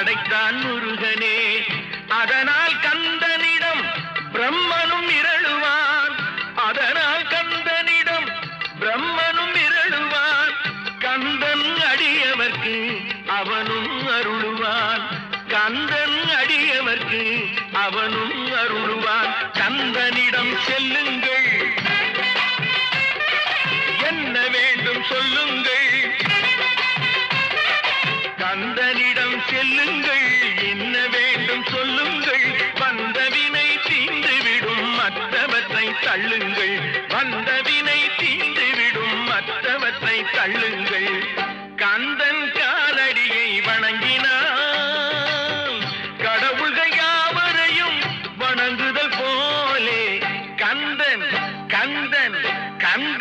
படைத்தான் முருகனே. அதனால் கந்தனிடம் பிரம்மனும் இரழுவான் அதனால் கந்தனிடம் பிரம்மனும் இரழுவான் கந்தன் அடியவர்க்கு அவனும் அருளுவான். கந்தன் அடியவர்க்கு அவனும் அருளுவான். கந்தனிடம் செல்லுங்கள். என்ன வேண்டும் சொல்லுங்கள். செல்லுங்கள் என்ன வேண்டும் சொல்லுங்கள். வந்தவினை தீந்துவிடும் மற்றவற்றை தள்ளுங்கள். வந்தவினை தீந்துவிடும் மற்றவற்றை தள்ளுங்கள். கந்தன் காலடியை வணங்கினார் கடவுள்கள் யாவரையும் வணங்குதல் போலே கந்தன் கந்தன் கந்தன்.